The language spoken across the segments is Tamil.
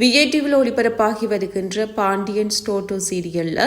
விஜய் டிவியில் ஒளிபரப்பாகி வருகின்ற பாண்டியன் ஸ்டோட்டோ சீரியலில்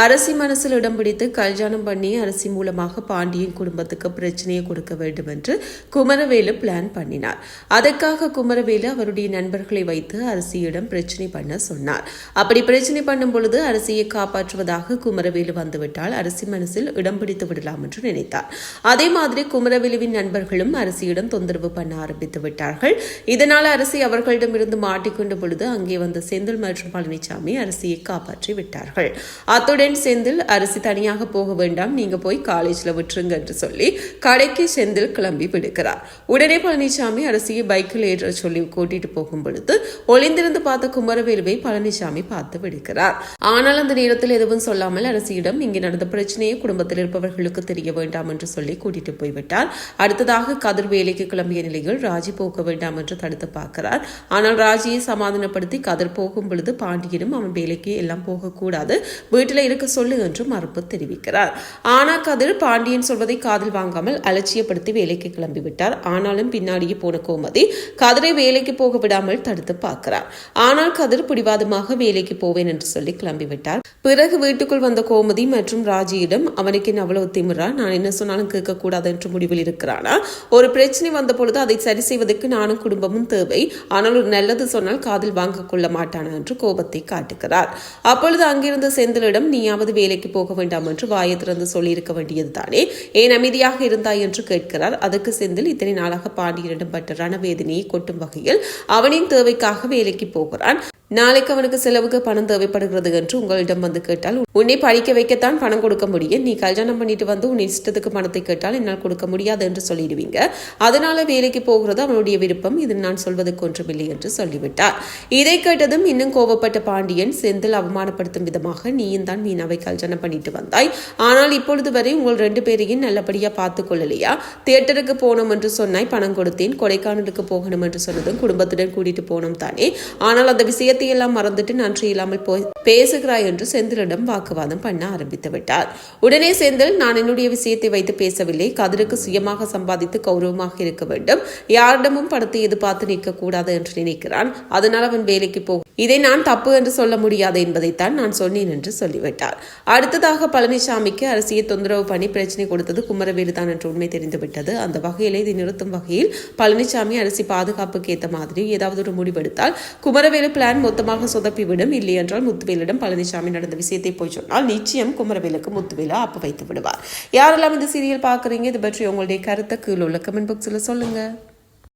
அரசி மனசில் இடம் பிடித்து கல்யாணம் பண்ணி அரசி மூலமாக பாண்டியன் குடும்பத்துக்கு பிரச்சனையை கொடுக்க வேண்டும் என்று குமரவேலு பிளான் பண்ணினார். அதற்காக குமரவேலு அவருடைய நண்பர்களை வைத்து அரசியிடம் பிரச்சனை பண்ண சொன்னார். அப்படி பிரச்சனை பண்ணும் பொழுது அரசியை காப்பாற்றுவதாக குமரவேலு வந்துவிட்டால் அரசி மனசில் இடம் பிடித்து விடலாம் என்று நினைத்தார். அதே மாதிரி குமரவேலுவின் நண்பர்களும் அரசியிடம் தொந்தரவு பண்ண ஆரம்பித்து விட்டார்கள். இதனால் அரசி அவர்களிடமிருந்து மாட்டிக்கொண்ட பொழுது அங்கே வந்த செந்தில் மற்றும் பழனிசாமி அரசியை காப்பாற்றி விட்டார்கள். அத்துடன் செந்தில் அரசி தனியாக போக வேண்டாம் நீங்க போய் காலேஜ்ல விட்டுருங்க என்று சொல்லி கடைக்கு செந்தில் கிளம்பி விடுக்கிறார் உடனே பழனிசாமி அரசியை பைக்கில் ஏற்ற சொல்லி கூட்டிட்டு போகும் பொழுது ஒளிந்திருந்து பார்த்த குமரவேலுவை பழனிசாமி பார்த்து விடுக்கிறார் ஆனால் அந்த நேரத்தில் எதுவும் சொல்லாமல் அரசியிடம் இங்கே நடந்த பிரச்சனையை குடும்பத்தில் இருப்பவர்களுக்கு தெரிய வேண்டாம் என்று சொல்லி கூட்டிட்டு போய்விட்டார். அடுத்ததாக கதிர் வேலைக்கு கிளம்பிய நிலையில் ராஜி போக வேண்டாம் என்று தடுத்து பார்க்கிறார். ஆனால் ராஜியை சமாதானப்படுத்த கதிர் போகும் பொழுது பாண்டியனும் அவன் வேலைக்கு எல்லாம் போகக்கூடாது. வீட்டில் இருக்க சொல்லு என்று மறுப்பு தெரிவிக்கிறார். ஆனால் கதிர் பாண்டியன் சொல்வதை காதில் வாங்காமல் அலட்சியப்படுத்தி வேலைக்கு கிளம்பிவிட்டார் ஆனாலும் பின்னாடியே போன கோமதி கதிரை வேலைக்கு போக விடாமல் தடுத்து பார்க்கிறார். ஆனால் கதிர் பிடிவாதமாக வேலைக்கு போவேன் என்று சொல்லி கிளம்பிவிட்டார் பிறகு வீட்டுக்குள் வந்த கோமதி மற்றும் ராஜியிடம் அவனுக்கு என்ன அவ்வளவு திமிரா? நான் என்ன சொன்னாலும் கேட்கக்கூடாது என்று முடிவில் இருக்கிறானா? ஒரு பிரச்சனை வந்த பொழுது அதை சரி செய்வதற்கு நானும் குடும்பமும் தேவை. ஆனால் ஒரு நல்லது சொன்னால் காதில் வாங்க கொள்ள மாட்டான் என்று கோபத்தை காட்டுகிறார். அப்பொழுது அங்கிருந்த செந்திலிடம் நீயாவது வேலைக்கு போக வேண்டாம் என்று வாயை திறந்து சொல்லியிருக்க வேண்டியது தானே? ஏன் அமைதியாக இருந்தாய் என்று கேட்கிறார். அதற்கு செந்தில் இத்தனை நாளாக பாண்டியனிடம் பட்ட ரணவேதனையை கொட்டும் வகையில் அவனின் தேவைக்காக வேலைக்கு போகிறான். நாளைக்கு அவனுக்கு செலவுக்கு பணம் தேவைப்படுகிறது என்று உங்களிடம் வந்து கேட்டால் உன்னை படிக்க வைக்கத்தான் பணம் கொடுக்க முடியும். நீ கல்யாணம் பண்ணிட்டு வந்து உன் இஷ்டத்துக்கு பணத்தை கேட்டால் என்னால் கொடுக்க முடியாது என்று சொல்லிடுவீங்க. அதனால வேலைக்கு போகிறது அவனுடைய விருப்பம். இது நான் சொல்வதற்கு ஒன்றுமில்லை என்று சொல்லிவிட்டார். இதை கேட்டதும் இன்னும் கோபப்பட்ட பாண்டியன் செந்தில் அவமானப்படுத்தும் விதமாக நீயும் தான் மீனாவை கல்யாணம் பண்ணிட்டு வந்தாய். ஆனால் இப்பொழுது வரை உங்கள் ரெண்டு பேரையும் நல்லபடியா பார்த்து கொள்ளலையா? தியேட்டருக்கு போனோம் என்று சொன்னாய் பணம் கொடுத்தேன். கொடைக்கானலுக்கு போகணும் என்று சொன்னதும் குடும்பத்துடன் கூட்டிட்டு போனோம் தானே. ஆனால் அந்த விஷயத்தை எல்லாம் மறந்துட்டு நன்றி இல்லாமல் போய் பேசுகிறாய் என்று செந்திலிடம் வாக்குவாதம் பண்ண ஆரம்பித்து விட்டார். உடனே செந்தில் நான் என்னுடைய விஷயத்தை வைத்து பேசவில்லை. கதிருக்கு சுயமாக சம்பாதித்து கௌரவமாக இருக்க வேண்டும். யாரிடமும் படத்தை எதிர்பார்த்து நிற்க கூடாது என்று நினைக்கிறான். அதனால் அவன் வேலைக்கு போகும் இதை நான் தப்பு என்று சொல்ல முடியாது என்பதைத்தான் நான் சொன்னேன் என்று சொல்லிவிட்டார். அடுத்ததாக பழனிசாமிக்கு அரசியல் தொந்தரவு பண்ணி பிரச்சனை கொடுத்தது குமரவேலு தான் என்ற உண்மை தெரிந்துவிட்டது. அந்த வகையில் இதை நிறுத்தும் வகையில் பழனிசாமி அரசி பாதுகாப்புக்கு ஏற்ற மாதிரி ஏதாவது ஒரு முடிவெடுத்தால் குமரவேலு பிளான் மொத்தமாக சொதப்பிவிடும் இல்லை என்றால் முத்துவேலிடம் பழனிசாமி நடந்த விஷயத்தை போய் சொன்னால் நிச்சயம் குமரவேலுக்கு முத்துவேலு அப்ப வைத்து விடுவார். யாரெல்லாம் இந்த சீரியல் பார்க்குறீங்க? இது பற்றி உங்களுடைய கருத்தை கீழே உள்ள கமெண்ட் பாக்ஸில் சொல்லுங்கள்